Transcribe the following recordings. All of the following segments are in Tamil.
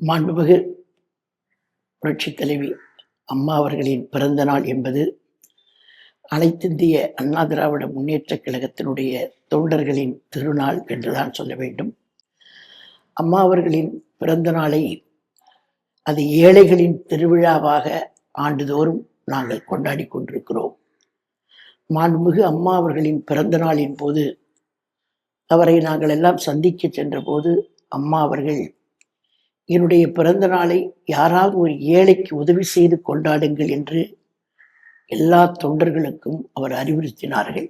மாண்புமிகு புரட்சி தலைவி அம்மா அவர்களின் பிறந்த நாள் என்பது அனைத்திந்திய அண்ணா திராவிட முன்னேற்றக் கழகத்தினுடைய தொண்டர்களின் திருநாள் என்றுதான் சொல்ல வேண்டும். அம்மா அவர்களின் பிறந்த நாளை அது ஏழைகளின் திருவிழாவாக ஆண்டுதோறும் நாங்கள் கொண்டாடி கொண்டிருக்கிறோம். மாண்புமிகு அம்மா அவர்களின் பிறந்த நாளின் போது அவரை நாங்கள் எல்லாம் சந்திக்க சென்றபோது அம்மா அவர்கள் என்னுடைய பிறந்த நாளை யாராவது ஒரு ஏழைக்கு உதவி செய்து கொண்டாடுங்கள் என்று எல்லா தொண்டர்களுக்கும் அவர் அறிவுறுத்தினார்கள்.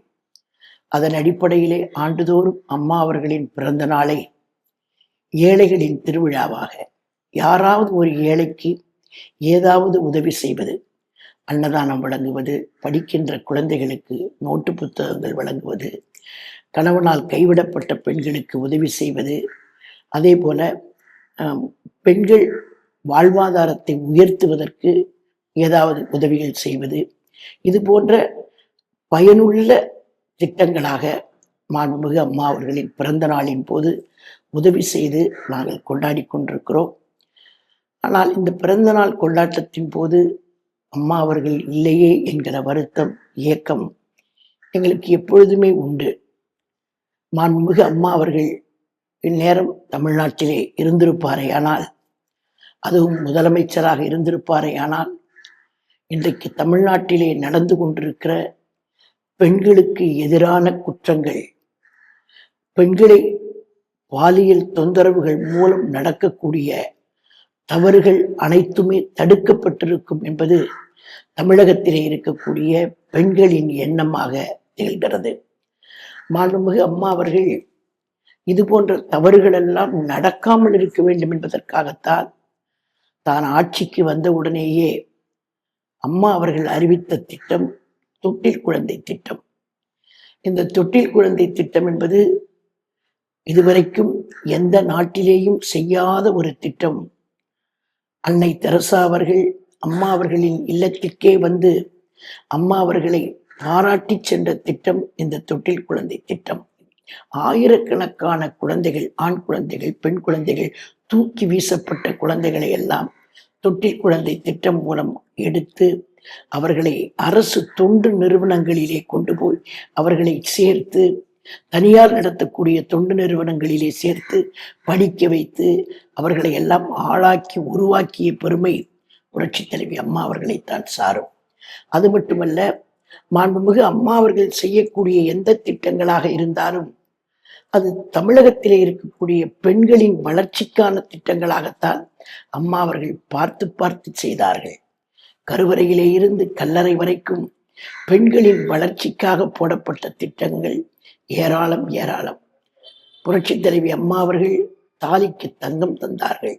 அதன் அடிப்படையிலே ஆண்டுதோறும் அம்மா அவர்களின் பிறந்த நாளை ஏழைகளின் திருவிழாவாக யாராவது ஒரு ஏழைக்கு ஏதாவது உதவி செய்வது அன்னதானம் வழங்குவது படிக்கின்ற குழந்தைகளுக்கு நோட்டு புத்தகங்கள் வழங்குவது கணவனால் கைவிடப்பட்ட பெண்களுக்கு உதவி செய்வது அதே போல பெண்கள் வாழ்வாதாரத்தை உயர்த்துவதற்கு ஏதாவது உதவிகள் செய்வது. இது போன்ற பயனுள்ள திட்டங்களாக மாண்புமிகு அம்மா அவர்களின் பிறந்த நாளின் போது உதவி செய்து நாங்கள் கொண்டாடி கொண்டிருக்கிறோம். ஆனால் இந்த பிறந்த நாள் கொண்டாட்டத்தின் போது அம்மா அவர்கள் இல்லையே என்கிற வருத்தம் இயக்கம் எங்களுக்கு எப்பொழுதுமே உண்டு. மாண்புமிகு அம்மா அவர்கள் இந்நேரம் தமிழ்நாட்டிலே இருந்திருப்பாரே ஆனால் அதுவும் முதலமைச்சராக இருந்திருப்பாரே ஆனால் இன்றைக்கு தமிழ்நாட்டிலே நடந்து கொண்டிருக்கிற பெண்களுக்கு எதிரான குற்றங்கள் பெண்களை பாலியல் தொந்தரவுகள் மூலம் நடக்கக்கூடிய தவறுகள் அனைத்துமே தடுக்கப்பட்டிருக்கும் என்பது தமிழகத்திலே இருக்கக்கூடிய பெண்களின் எண்ணமாக திகழ்கிறது. மாண்புமிகு அம்மா அவர்கள் இது போன்ற தவறுகள் எல்லாம் நடக்காமல் இருக்க வேண்டும் என்பதற்காகத்தான் தான் ஆட்சிக்கு வந்த உடனேயே அம்மா அவர்கள் அறிவித்த திட்டம் தொட்டில் குழந்தை திட்டம். இந்த தொட்டில் குழந்தை திட்டம் என்பது இதுவரைக்கும் எந்த நாட்டிலேயும் செய்யாத ஒரு திட்டம். அன்னை தெரசா அவர்கள் அம்மா அவர்களின் இல்லத்திற்கே வந்து அம்மா அவர்களை பாராட்டி சென்ற திட்டம் இந்த தொட்டில் குழந்தை திட்டம். ஆயிரக்கணக்கான குழந்தைகள் ஆண் குழந்தைகள் பெண் குழந்தைகள் தூக்கி வீசப்பட்ட குழந்தைகளை எல்லாம் தொட்டில் குழந்தை திட்டம் மூலம் எடுத்து அவர்களை அரசு தொண்டு நிறுவனங்களிலே கொண்டு போய் அவர்களை சேர்த்து தனியார் நடத்தக்கூடிய தொண்டு நிறுவனங்களிலே சேர்த்து படிக்க வைத்து அவர்களை எல்லாம் ஆளாக்கி உருவாக்கிய பெருமை புரட்சி தலைவி அம்மா அவர்களைத்தான் சாரும். அது மட்டுமல்ல மாண்புமிகு அம்மா அவர்கள் செய்யக்கூடிய எந்த திட்டங்களாக இருந்தாலும் அது தமிழகத்திலே இருக்கக்கூடிய பெண்களின் வளர்ச்சிக்கான திட்டங்களாகத்தான் அம்மா அவர்கள் பார்த்து பார்த்து செய்தார்கள். கருவறையிலே இருந்து கல்லறை வரைக்கும் பெண்களின் வளர்ச்சிக்காக போடப்பட்ட திட்டங்கள் ஏராளம் ஏராளம். புரட்சி தலைவி அம்மா அவர்கள் தாலிக்கு தங்கம் தந்தார்கள்.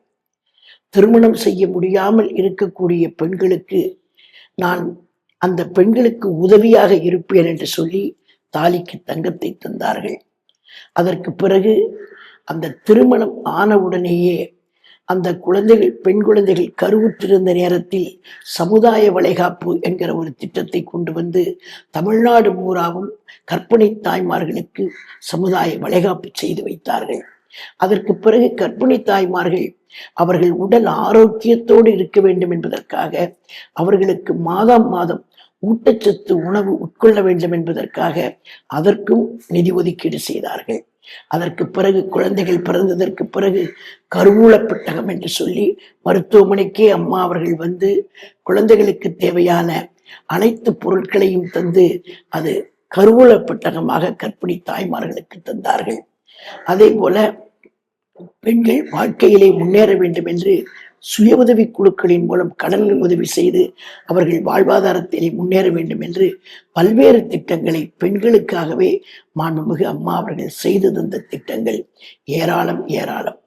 திருமணம் செய்ய முடியாமல் இருக்கக்கூடிய பெண்களுக்கு நான் அந்த பெண்களுக்கு உதவியாக இருப்பேன் என்று சொல்லி தாலிக்கு தங்கத்தை தந்தார்கள். அதற்கு பிறகு அந்த திருமணம் ஆனவுடனேயே அந்த குழந்தைகள் பெண் குழந்தைகள் கருவுற்றிருந்த நேரத்தில் சமுதாய வளைகாப்பு என்கிற ஒரு திட்டத்தை கொண்டு வந்து தமிழ்நாடு பூராவும் கற்பிணி தாய்மார்களுக்கு சமுதாய வளைகாப்பு செய்து வைத்தார்கள். அதற்கு பிறகு கற்பிணி தாய்மார்கள் அவர்கள் உடல் ஆரோக்கியத்தோடு இருக்க வேண்டும் என்பதற்காக அவர்களுக்கு மாதம் மாதம் ஊட்டச்சத்து உணவு உட்கொள்ள வேண்டும் என்பதற்காக அதற்கும் நிதி ஒதுக்கீடு செய்தார்கள். அதற்கு பிறகு குழந்தைகள் பிறந்ததற்கு பிறகு கருவூல பெட்டகம் என்று சொல்லி மருத்துவமனைக்கே அம்மா அவர்கள் வந்து குழந்தைகளுக்கு தேவையான அனைத்து பொருட்களையும் தந்து அது கருவூல பெட்டகமாக கற்பிணி தாய்மார்களுக்கு தந்தார்கள். அதே போல பெண்கள் வாழ்க்கையிலே முன்னேற வேண்டும் என்று சுய உதவி குழுக்களின் மூலம் கடன் உதவி செய்து அவர்கள் வாழ்வாதாரத்திலே முன்னேற வேண்டும் என்று பல்வேறு திட்டங்களை பெண்களுக்காகவே மாண்புமிகு அம்மா அவர்கள் செய்து தந்த திட்டங்கள் ஏராளம் ஏராளம்.